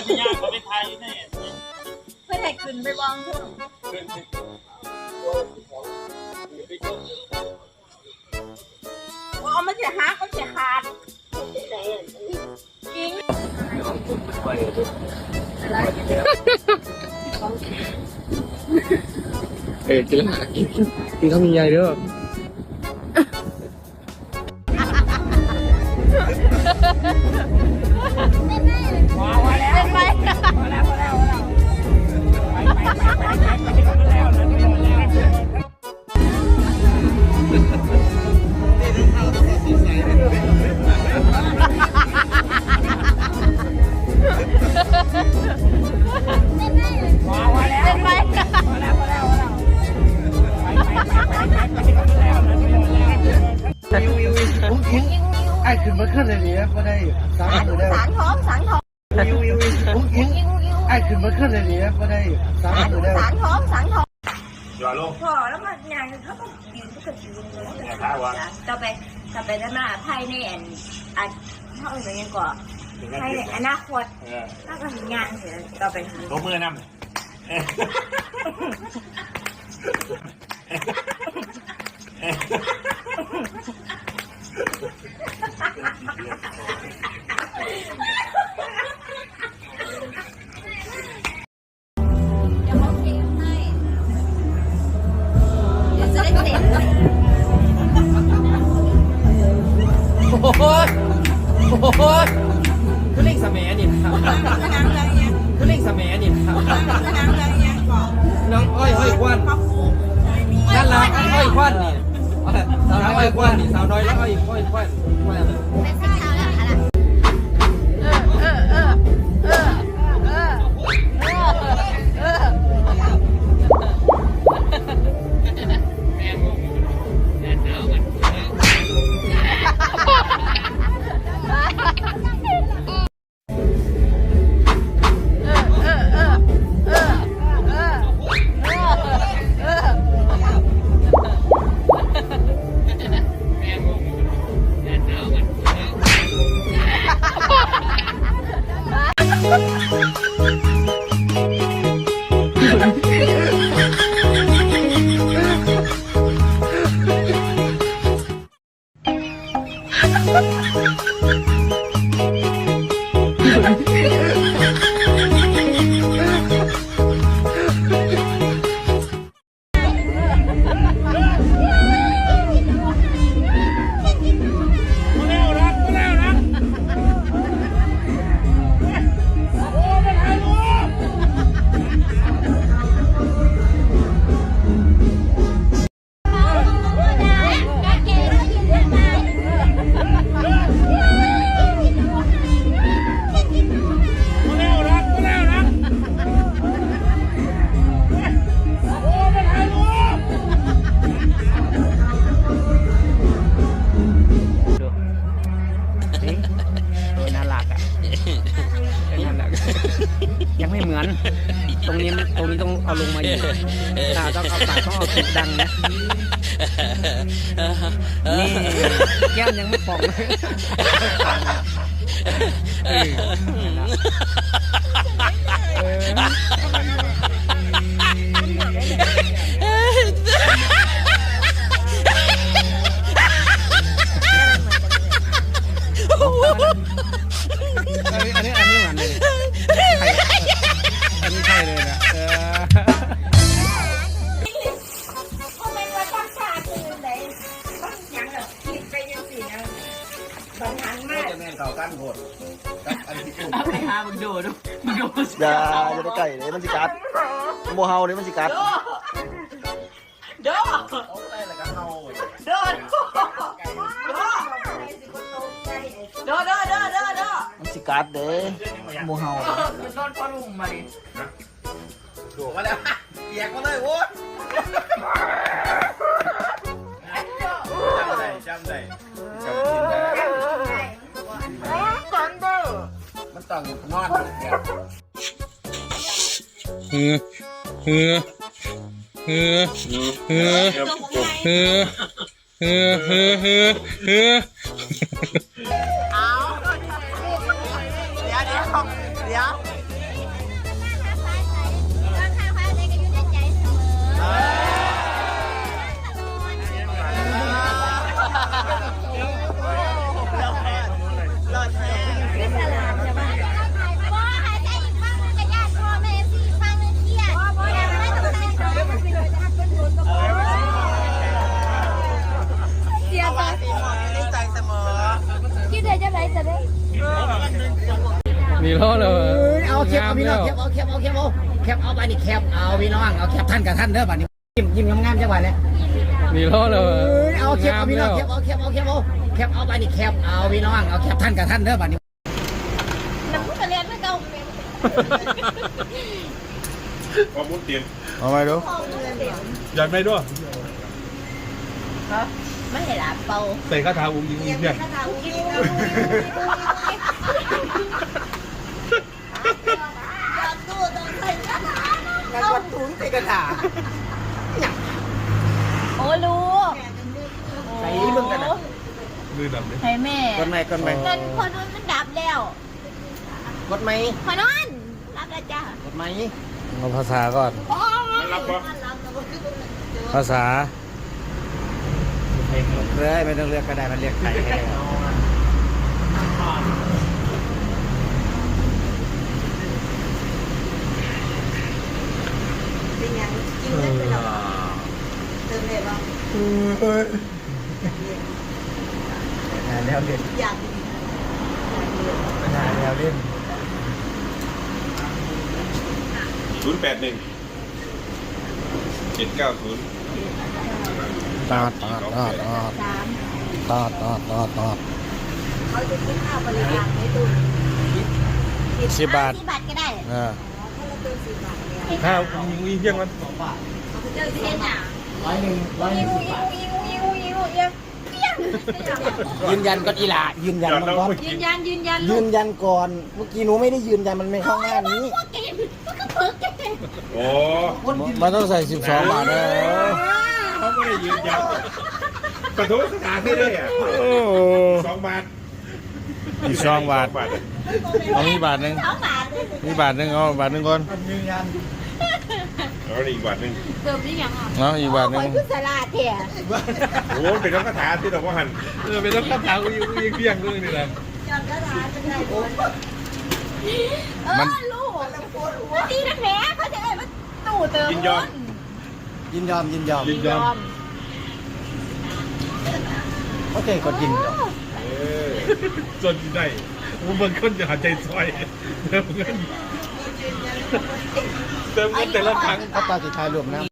ยพี่ย่างเขาไปไทยนี่เพื่อนให้ขึ้นไปบ้องพุ่นเอามันจะหักมันจะขาดกิ้งเออกินละกินกินข้าวมีใหญ่เด้อ วิววิววิวผมทิ้งไอ้ขึ้นมาขึ้นเลยเนี่ยก็ได้สารอยู่ได้สารท้องสารท้วิววิวผมทิ้งไอ้ขึ้นมาขึ้นเลยเนี่ยก็ได้สารอยู่ได้สารท้องสารท้องหล่อลงพอแล้วมันย่างเขาต้องยืนก็จะยืนเลยต่อไปต่าไปจะมาไพ่ในอันอันเท่าอย่างเงี้ยก่อนไพ่ในอนาคตถ้าก็งานเสร็จต่อไปตัวมือนั่นเอ๊ะ โอ้ยโอ้ยคือเล่งสมัยนี่ครับคือเล่งสมัยนี่ครับน้องอ้อยอ้อยควันนั่นละอ้อยควันนี่ สาวน้อยควันสาวน้อยแล้วก็อีกควันควัน อน ตรงนี้ตรงนี้ต้องเอาลงมาอยู่ตาต้องเอาตาต้องเอาสุดดังนะนี่แก้มยังไม่ป่องเลย ดู มึงก็มาอย่าอย่าไปไก่เลยมันสิกัดโมเฮาเลยมันสิกัด เด้อเด้อเด้อเด้อเด้อเด้อเด้อเด้สิกัดเด้อมันนอกัดเด้วแมเลยโว้ได้ ต้องนอนเนี่ยฮือฮือฮือฮือฮือฮือฮือฮือฮือ มีล้อเลยเอาแคปเอาพี่น้องแคปเอาแคปเอาแคปเอาแคปเอาไปนี่แคปเอาพี่น้องเอาแคปท่านกับท่านเด้อบัดนี้ยิ้มยิ้มงามๆจังหวะนี้มีล้อเลยเอาแคปเอาพี่น้องแคปเอาแคปเอาแคปเอาแคปเอาไปนี่แคปเอาพี่น้องเอาแคปท่านกับท่านเด้อบัดนี้น้ำพุทะเลไม่เก่าพอมุดเตรียมเอาไปดูอยากได้ด้วยไม่เห็นละเป่าใส่คาถาอุ้งยิงอุ้งเนี่ยแล้วก็ถุง ใส่กระถาโอ้ลูกใส่เบิ่งกันนะมือดำเลยให้แม่กดไหมกดไหมเงินพอนนมันดับแล้วกดไหมพอนนรับแล้วจ้ากดไหมเอาภาษาก่อนมันรับปะภาษาเลยไม่ต้องเลือกก็ได้มันเรียกไข่ให้ ได้หาแล้วเล่นหาแล้วเล่นศูนย์แปดหนึ่งเจ็ดเก้าศูนย์ตอดตอดตอดตอดสามตอดตอดตอดตอดเขาจะคิดค่าบริการในตู้สิบบาทสิบบาทก็ได้เออ ถ้าอุ้งยิงอุ้งเยี่ยงมันเจอเส้นอะร้อยหนึ่งร้อยหยินึ่งงยิงยิงยิงยิงยิงเปี้ยงยืนยันก่อนอีหล่ายืนยันมันก่อนยืนยันยืนยันยืนยันก่อนเมื่อกี้หนูไม่ได้ยืนยันมันไม่เข้าหน้านี้ก็กินก็เพิ่งกินโอ้มันต้องใส่สิบสองบาทเลยเขาไม่ได้ยืนยันกระทู้คาถาได้เลยอะโอ้โหสองบาทอีกสองบาทเอามีบาทหนึ่งสองบาท มีบาทหนึ่งเอาบาทหนึ่งก่อนยืนยันเอาอีกบาทหนึ่งเติมได้ยังอะเอาอีกบาทหนึ่คงอยพุทธลาเถี่ยโอ้เป็นน้ำคาถาที่เราว่าหันเออเป็นน้ำคาถาอุ้งยิงอุ้งยิงเพียงด้วยนี่แหละเออลูกตีนักแหนเขาจะให้มันตู่เติมยินยอมยินยอมยินยอมยินยอมโอเคกดยินยอมเออจนได้ ผมบางคนจะหาใจซอยเติมเงินเติมเงินแต่ละครั้ง ถ้าตาสุดท้ายรวมนะ